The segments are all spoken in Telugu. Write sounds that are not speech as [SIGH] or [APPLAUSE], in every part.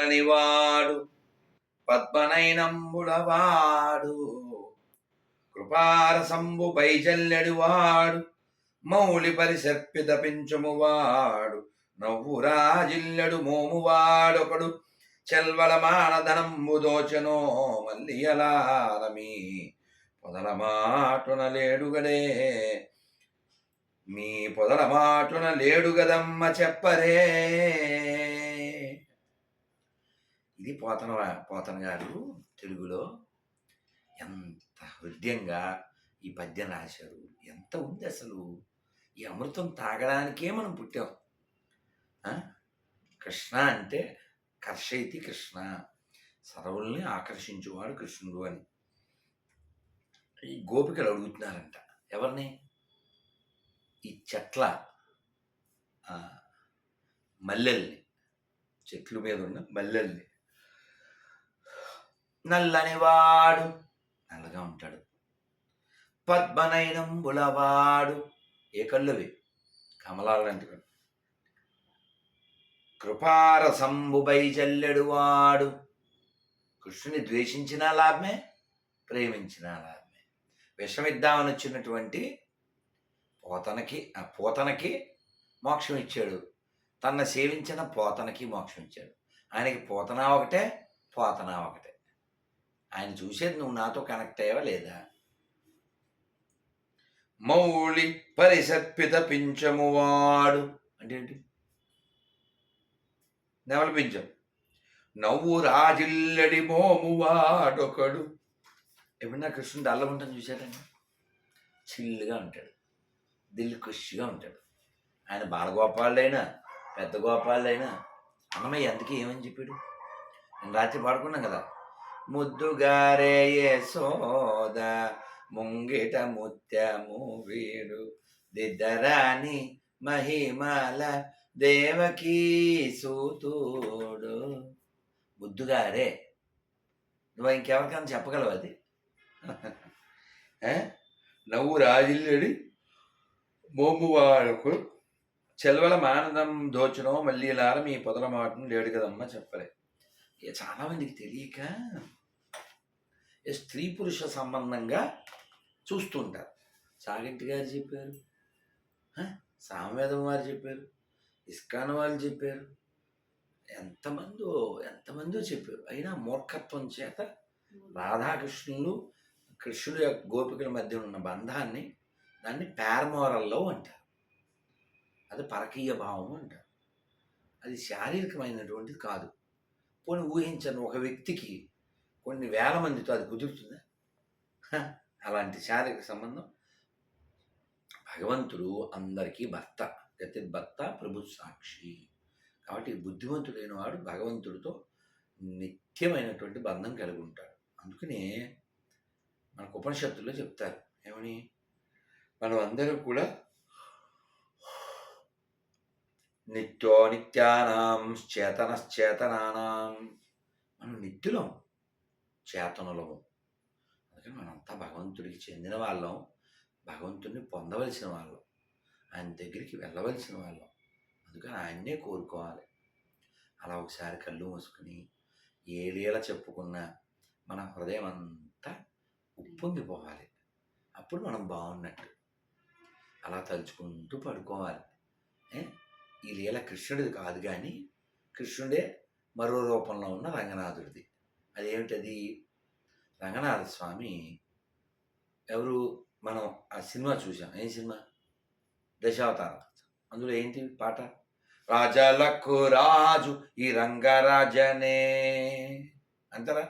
నల్లనివాడు పద్మనైనంబుడవాడు కృపారసంబు పైజల్లెడువాడు మౌళి పరిసర్పిత పించమువాడు. నవ్వురాజిల్లడు మోమువాడొకడు చెల్వల మానధనంబు దోచనో మల్లియలారమి పొదల మాటున లేడుగడే మీ పొదల మాటున లేడుగదమ్మ చెప్పరే. ఇది పోతన పోతన గారు తెలుగులో ఎంత హృదయంగా ఈ పద్యం రాశారు. ఎంత ఉంది అసలు? ఈ అమృతం తాగడానికే మనం పుట్టాం. కృష్ణ అంటే కర్షయితి కృష్ణ. సర్వుల్ని ఆకర్షించువాడు కృష్ణుడు అని. ఈ గోపికలు అడుగుతున్నారంట ఎవరిని? ఈ చెట్ల మల్లెల్ని చెట్ల మీద ఉన్న మల్లెల్ని. నల్లనివాడు. నల్లగా ఉంటాడు. పద్మనైనంబులవాడు ఏ కళ్ళువి? కమలాలు లాంటి కళ్ళు. కృపారసంబుబై జల్లెడువాడు. కృష్ణుని ద్వేషించిన లాభమే ప్రేమించిన లాభమే. విషమిద్దామని వచ్చినటువంటి పోతనకి ఆ పోతనకి మోక్షం ఇచ్చాడు. తన సేవించిన పోతనకి మోక్షం ఇచ్చాడు. ఆయనకి పోతనా ఒకటే పోతనా ఒకటే. ఆయన చూసేది నువ్వు నాతో కనెక్ట్ అయ్యావా లేదా? మౌళి పరిసర్పిత పింఛమువాడు అంటే ఏంటి? నెమలి పించం. నవ్వు రాజిల్లడి మోమువాడొకడు ఎప్పుడన్నా కృష్ణుడు అల్లం ఉంటుంది చూసారండి చిల్లుగా ఉంటాడు. దిల్ ఖుషిగా ఉంటాడు. ఆయన బాలగోపాలైనా పెద్ద గోపాలైనా అన్నమయ్య అందుకే ఏమని చెప్పాడు? నేను రాత్రి పాడుకున్నాం కదా. ముద్దుగారే సోద ముంగిట ముత్యము వీడు. దిద్దరాని మహిమల దేవకీ సూతుడు. ముద్దుగారే? నువ్వు ఇంకెవరికైనా చెప్పగలవు అది? [LAUGHS] నవ్వు రాజిల్లుడి మోమువాడకు చెలవల మానదం దోచునో మళ్ళీ లార మీ పొదల మాటను లేడు కదమ్మా చెప్పలే. ఇక చాలా మందికి తెలియక స్త్రీ పురుష సంబంధంగా చూస్తుంటారు. సాగింటి గారు చెప్పారు. సామవేదం వారు చెప్పారు. ఇస్కాన్ వాళ్ళు చెప్పారు. ఎంతమందో ఎంతమందో చెప్పారు. అయినా మూర్ఖత్వం చేత రాధాకృష్ణులు కృష్ణుడు యొక్క గోపికల మధ్య ఉన్న బంధాన్ని దాన్ని పారమోరల్లో అంటారు. అది పరకీయ భావం అంటారు. అది శారీరకమైనటువంటిది కాదు. పోనీ ఊహించను ఒక వ్యక్తికి కొన్ని వేల మందితో అది కుదురుతుందా? అలాంటి శారీరక సంబంధం? భగవంతుడు అందరికీ భర్త గతి భర్త ప్రభు సాక్షి. కాబట్టి బుద్ధిమంతుడైన వాడు భగవంతుడితో నిత్యమైనటువంటి బంధం కలిగి ఉంటాడు. అందుకనే మనకు ఉపనిషత్తుల్లో చెప్తారు. ఏమని? మనం అందరూ కూడా నిత్యో నిత్యానాం చేతనశ్చేతనానాం. మనం నిత్యులం. చేతనులము అందుకని మనంతా భగవంతుడికి చెందిన వాళ్ళం. భగవంతుడిని పొందవలసిన వాళ్ళం. ఆయన దగ్గరికి వెళ్ళవలసిన వాళ్ళం. అందుకని ఆయన్నే కోరుకోవాలి. అలా ఒకసారి కళ్ళు మూసుకుని ఏ లీల చెప్పుకున్నా మన హృదయం అంతా ఉప్పొంగిపోవాలి. అప్పుడు మనం బాగున్నట్టు. అలా తలుచుకుంటూ పడుకోవాలి. ఈ లీల కృష్ణుడిది కాదు కానీ కృష్ణుడే మరో రూపంలో ఉన్న రంగనాథుడిది. అదేమిటది రంగనాథ స్వామి ఎవరు మనం ఆ సినిమా చూసాం ఏం సినిమా? దశావతారం. అందులో ఏంటి పాట? రాజలకు రాజు ఈ రంగరాజనే అంటారా?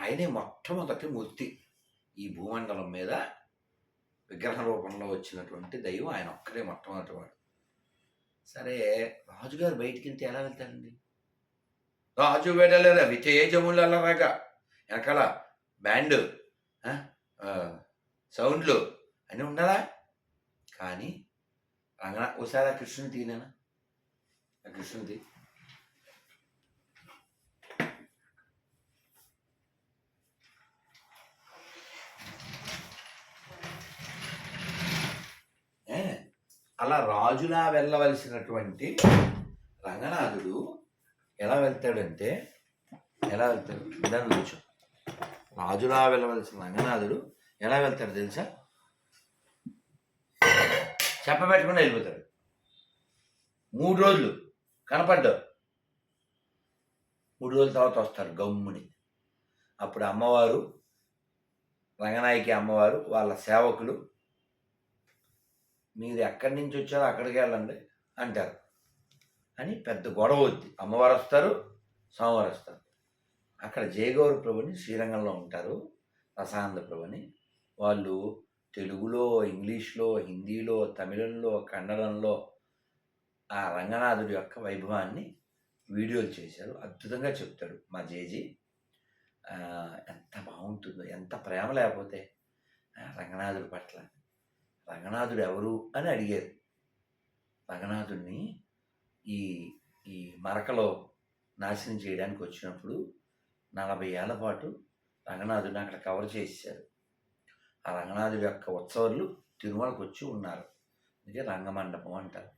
ఆయనే మొట్టమొదటి మూర్తి. ఈ భూమండలం మీద విగ్రహ రూపంలో వచ్చినటువంటి దైవం ఆయన ఒక్కడే మొట్టమొదటి వాడు సరే రాజుగారు బయటికి వెళ్తే ఎలా వెళ్తారండి? రాజు వెడల రవి తేజములరగా వెనకాల బ్యాండ్ సౌండ్లు అన్నీ ఉండాలా కానీ రంగనా ఒకసారి ఆ కృష్ణుని తీనా ఆ కృష్ణుని తీ అలా రాజులా వెళ్ళవలసినటువంటి రంగనాథుడు ఎలా వెళ్తాడంటే ఎలా వెళ్తాడు? విధానం కూర్చో. రాజులా వెళ్ళవలసిన రంగనాథుడు ఎలా వెళ్తాడు తెలుసా? చెప్పబెట్టకుండా వెళ్ళిపోతాడు. మూడు రోజులు కనపడ్డావు మూడు రోజుల తర్వాత వస్తారు గమ్ముని. అప్పుడు అమ్మవారు రంగనాయకి అమ్మవారు వాళ్ళ సేవకులు మీరు ఎక్కడి నుంచి వచ్చారో అక్కడికి వెళ్ళండి అంటారు. అని పెద్ద గొడవ వద్ది అమ్మవారు వస్తారు స్వామివారు వస్తారు. అక్కడ జయగౌర ప్రభుని శ్రీరంగంలో ఉంటారు రసానంద ప్రభుని. వాళ్ళు తెలుగులో ఇంగ్లీష్లో హిందీలో తమిళంలో కన్నడంలో ఆ రంగనాథుడి యొక్క వైభవాన్ని వీడియోలు చేశారు. అద్భుతంగా చెప్తాడు మా జేజీ. ఎంత బాగుంటుందో ఎంత ప్రేమ లేకపోతే రంగనాథుడి పట్ల. రంగనాథుడు ఎవరు అని అడిగారు. రంగనాథుడిని ఈ ఈ మరకలో నాశనం చేయడానికి వచ్చినప్పుడు నలభై ఏళ్ళ పాటు రంగనాథుడిని అక్కడ కవర్ చేశారు ఆ రంగనాథుడి యొక్క ఉత్సవాలు తిరుమలకు వచ్చి ఉన్నారు. అందుకే రంగమండపం అంటారు.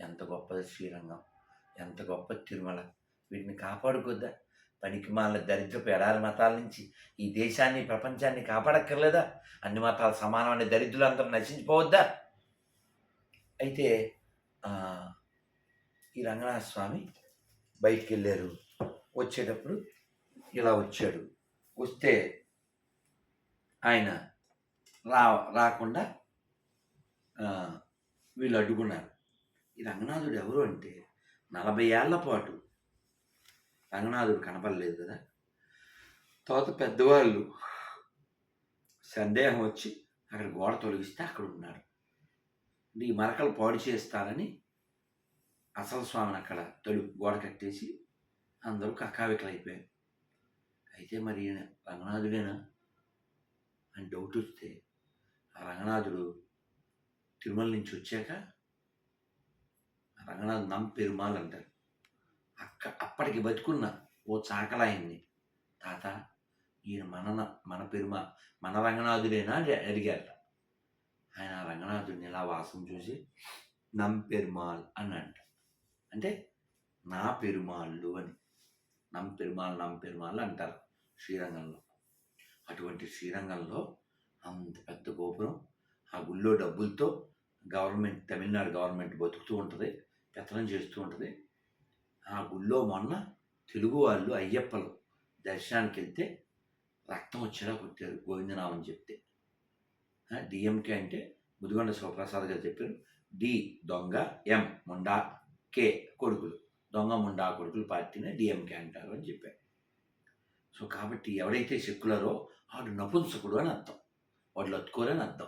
ఎంత గొప్పది శ్రీరంగం ఎంత గొప్ప తిరుమల. వీటిని కాపాడుకోద్దా? పనికి మాల దరిద్రపు ఎడారి మతాల నుంచి ఈ దేశాన్ని ప్రపంచాన్ని కాపాడక్కర్లేదా? అన్ని మతాలు సమానమైన దరిద్రులు అందరూ నశించిపోవద్దా? అయితే ఈ రంగనాథ స్వామి బయటికి వెళ్ళారు వచ్చేటప్పుడు ఇలా వచ్చాడు. వస్తే ఆయన రా రాకుండా వీళ్ళు అడ్డుకున్నారు. ఈ రంగనాథుడు ఎవరు అంటే నలభై ఏళ్ళ పాటు రంగనాథుడు కనపడలేదు కదా. తర్వాత పెద్దవాళ్ళు సందేహం వచ్చి అక్కడ గోడ తొలగిస్తే అక్కడ ఉన్నారు నీ మరకలు పాడు చేస్తారని అసలు స్వామిని అక్కడ తొలి గోడ కట్టేసి అందరూ కక్కావికలు అయిపోయారు అయితే మరి ఈయన రంగనాథుడేనా అని డౌట్ వస్తే ఆ రంగనాథుడు తిరుమల నుంచి వచ్చాక ఆ రంగనాథ్ నం పెరుమాల్ అంటారు. అక్క అప్పటికి బతుకున్న ఓ చాకలాయన్ని తాత ఈయన మన మన పెరుమ మన రంగనాథుడేనా అని ఆయన ఆ రంగనాథుడిని ఇలా వాసం చూసి నం పెరుమాల్ అని అంటారు అంటే నా పెరుమాళ్ళు అని. నమ్ పెరుమాళ్ళు నమ్ పెరుమాళ్ళు అంటారు శ్రీరంగంలో. అటువంటి శ్రీరంగంలో అంత పెద్ద గోపురం ఆ గుళ్ళో డబ్బులతో గవర్నమెంట్ తమిళనాడు గవర్నమెంట్ బతుకుతూ ఉంటుంది పెత్తనం చేస్తూ ఉంటుంది. ఆ గుళ్ళో మొన్న తెలుగు వాళ్ళు అయ్యప్పలు దర్శనానికి వెళ్తే రక్తం వచ్చేలా కొట్టారు గోవిందనామని చెప్తే. డిఎంకే అంటే ముదిగొండ శివప్రసాద్ గారు చెప్పారు డి దొంగ ఎం ముండా కే కొడుకులు దొంగ ముండా కొడుకులు పార్టీనే డిఎంకే అంటారు అని చెప్పారు. సో కాబట్టి ఎవడైతే సెక్యులరో వాడు నపుంసకుడు అని అర్థం. వాడు లత్తుకోరని అర్థం.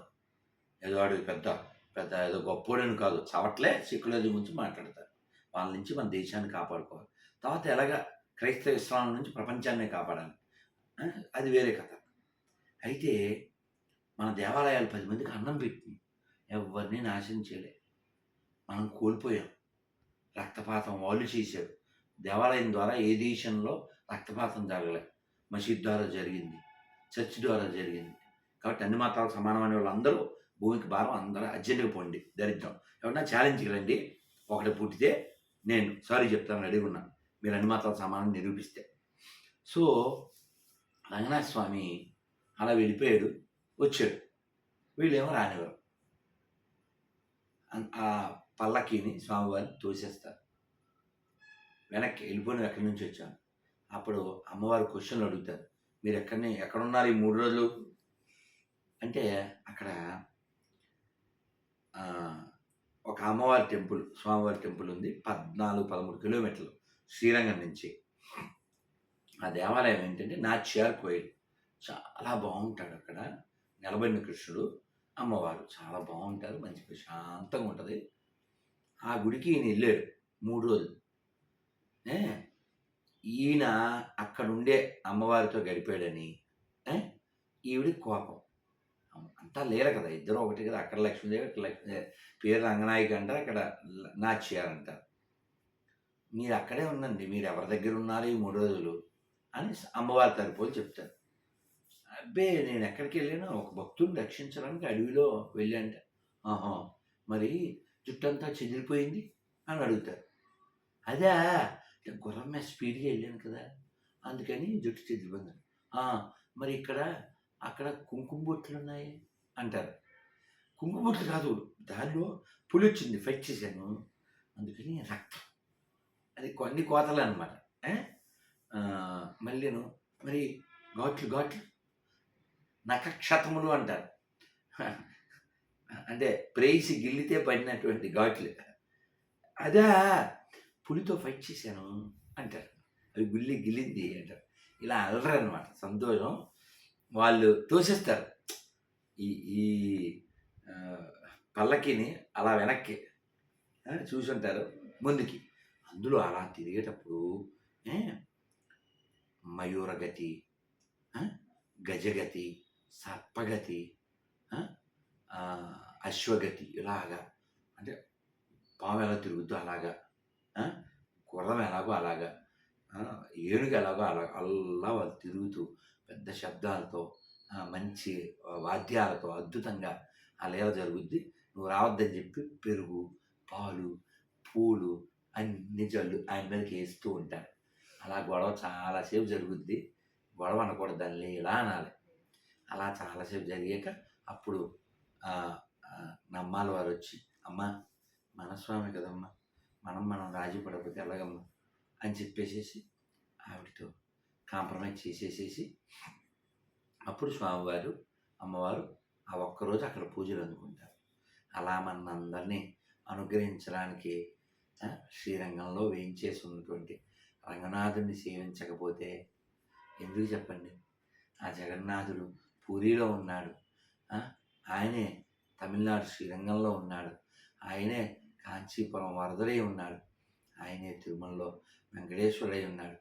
ఏదో వాడు పెద్ద పెద్ద ఏదో గొప్పోడని కాదు. చవట్లే సెక్యులరిజం గురించి మాట్లాడతారు. వాళ్ళ నుంచి మన దేశాన్ని కాపాడుకోవాలి. తర్వాత ఎలాగ క్రైస్తవ ఇస్లాం నుంచి ప్రపంచాన్ని కాపాడాలి. అది వేరే కథ. అయితే మన దేవాలయాలు పది మందికి అన్నం పెట్టింది ఎవరిని నాశనం చేయలే. మనం కోల్పోయాం. రక్తపాతం వాళ్ళు చేశారు. దేవాలయం ద్వారా ఏ దేశంలో రక్తపాతం జరగలే. మసీద్ ద్వారా జరిగింది. చర్చ్ ద్వారా జరిగింది. కాబట్టి అన్ని మతాలు సమానమైన వాళ్ళందరూ భూమికి భారం అందరూ అర్జెంటుగా పోండి. దరిద్రం. ఎవరన్నా ఛాలెంజ్ రండి ఒకటి పుట్టితే నేను సారీ చెప్తాను రెడీ ఉన్నాను మీరు అన్ని మతాలు సమానం నిరూపిస్తే. సో రంగనాథ స్వామి అలా వెళ్ళిపోయాడు. వచ్చాడు. వీళ్ళేమో రానివారు ఆ పల్లకీని స్వామివారిని తోసేస్తారు. వెనక్కి వెళ్ళిపోయిన ఎక్కడి నుంచి వచ్చాను అప్పుడు అమ్మవారు క్వశ్చన్లు అడుగుతారు. మీరు ఎక్కడనే ఎక్కడున్నారు ఈ మూడు రోజులు? అంటే అక్కడ ఒక అమ్మవారి టెంపుల్ స్వామివారి టెంపుల్ ఉంది. పద్నాలుగు పదమూడు కిలోమీటర్లు శ్రీరంగం నుంచి. ఆ దేవాలయం ఏంటంటే నాచ్యార్ కోయిల్. చాలా బాగుంటాడు అక్కడ. నిలబడిన కృష్ణుడు. అమ్మవారు చాలా బాగుంటారు మంచి ప్రశాంతంగా ఉంటుంది. ఆ గుడికి ఈయన వెళ్ళాడు మూడు రోజులు. ఈయన ఈయన అక్కడుండే అమ్మవారితో గడిపాడని ఈవిడి కోపం. అంతా లేరు కదా ఇద్దరు ఒకటి కదా అక్కడ లక్ష్మీదేవి ఇక్కడ లక్ష్మీదేవి పేరు రంగనాయకి అంటారు అక్కడ నాచ్యారంట మీరు అక్కడే ఉండండి మీరు ఎవరి దగ్గర ఉన్నారు ఈ మూడు రోజులు అని అమ్మవారి తరపులు చెప్తారు. అబ్బే నేను ఎక్కడికి వెళ్ళానో ఒక భక్తుడిని రక్షించడానికి అడవిలో వెళ్ళాంట. ఆహా మరి జుట్టంతా చెదిరిపోయింది అని అడుగుతారు. అదే గుర్రం మీద స్పీడ్గా వెళ్ళాను కదా అందుకని జుట్టు చెదిరిపోయింది. మరి ఇక్కడ అక్కడ కుంకుమ బొట్లు ఉన్నాయి అంటారు. కుంకుమ బొట్లు కాదు దానిలో పులి వచ్చింది ఫైట్ చేశాను. అందుకని రక్తం. అది కొన్ని కోతలు అనమాట మళ్ళీను మరి ఘాట్లు ఘాట్లు నఖక్షతములు అంటారు. అంటే ప్రేయిసి గిల్లితే పడినటువంటి ఘాట్లు. అదా పులితో ఫైట్ చేశాను అంటారు. అవి గుల్లి గిల్లింది అంటారు. ఇలా అలరు అనమాట సంతోషం. వాళ్ళు తోసేస్తారు. ఈ ఈ పల్లకిని అలా వెనక్కి. చూసుంటారు ముందుకి. అందులో అలా తిరిగేటప్పుడు మయూరగతి గజగతి సర్పగతి అశ్వగతి ఇలాగా. అంటే పాము ఎలా తిరుగుద్దో అలాగా గుర్రం ఎలాగో అలాగా ఏనుగు ఎలాగో అలా అలా వాళ్ళు తిరుగుతూ పెద్ద శబ్దాలతో మంచి వాద్యాలతో అద్భుతంగా ఆ లీల జరుగుద్ది. నువ్వు రావద్దని చెప్పి పెరుగు పాలు పూలు అన్ని జల్లు ఆయన మీదకి వేస్తూ ఉంటారు అలా గొడవ చాలాసేపు జరుగుద్ది. గొడవ అనకూడదు దాన్ని ఇలా అనాలి. అలా చాలాసేపు జరిగాక అప్పుడు నమ్మాలి వారు వచ్చి అమ్మ మనస్వామి కదమ్మా మనం మనం రాజీ పడకపోతే ఎలాగమ్మా? అని చెప్పేసేసి ఆవిడతో కాంప్రమైజ్ చేసేసేసి అప్పుడు స్వామివారు అమ్మవారు ఆ ఒక్కరోజు అక్కడ పూజలు అందుకుంటారు. అలా మనందరినీ అనుగ్రహించడానికి శ్రీరంగంలో వేయించేసి ఉన్నటువంటి రంగనాథుడిని సేవించకపోతే ఎందుకు చెప్పండి? ఆ జగన్నాథుడు పూరిలో ఉన్నాడు. ఆయనే తమిళనాడు శ్రీరంగంలో ఉన్నాడు. ఆయనే కాంచీపురం వరదలై ఉన్నాడు. ఆయనే తిరుమలలో వెంకటేశ్వరుడై ఉన్నాడు.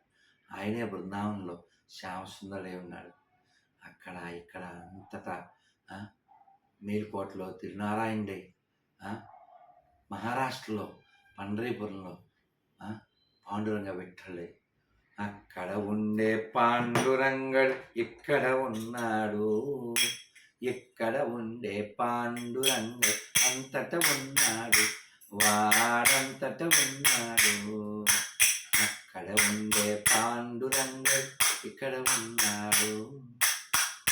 ఆయనే బృందావనంలో శ్యామసుందరుడై ఉన్నాడు. అక్కడ ఇక్కడ అంతటా ఆ, మేలుకోటలో తిరునారాయణుడై మహారాష్ట్రలో పండరీపురంలో పాండురంగ విఠలై అక్కడ ఉండే పాండురంగడు ఇక్కడ ఉన్నాడు. ఇక్కడ ఉండే పాండురంగడు అంతట ఉన్నాడు. వాడంతట ఉన్నాడు. అక్కడ ఉండే పాండురంగడు ఇక్కడ ఉన్నాడు.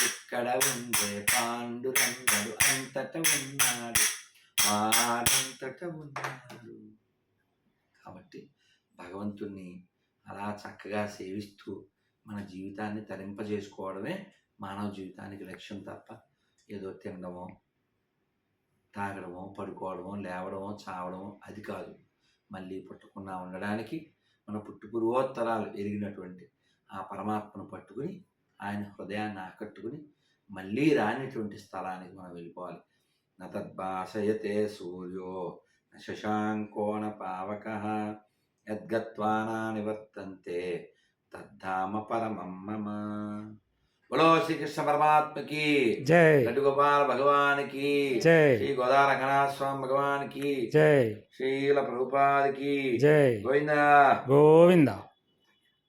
ఇక్కడ ఉండే పాండురంగడు అంతట ఉన్నాడు. వాడంతట ఉన్నాడు. కాబట్టి భగవంతుణ్ణి అలా చక్కగా సేవిస్తూ మన జీవితాన్ని తరింపజేసుకోవడమే మానవ జీవితానికి లక్ష్యం తప్ప ఏదో తినడమో తాగడమో పడుకోవడమో లేవడమో చావడమో అది కాదు. మళ్ళీ పుట్టకుండా ఉండడానికి మన పుట్టు పూర్వోత్తరాలు ఎరిగినటువంటి ఆ పరమాత్మను పట్టుకుని ఆయన హృదయాన్ని ఆకట్టుకుని మళ్ళీ రానిటువంటి స్థలానికి మనం వెళ్ళిపోవాలి. నతద్భాషయతే సూర్యో శశాంకోణ పావక. యద్గత్వానా నివర్తంతే తద్ధామ పరమం మమ బలో శ్రీకృష్ణ పరమాత్మకి జై లడ్డు గోపాల భగవానికి జై శ్రీ గోదార స్వామి భగవానికి జై శ్రీల ప్రభుపాదికి జై గోవిందా గోవింద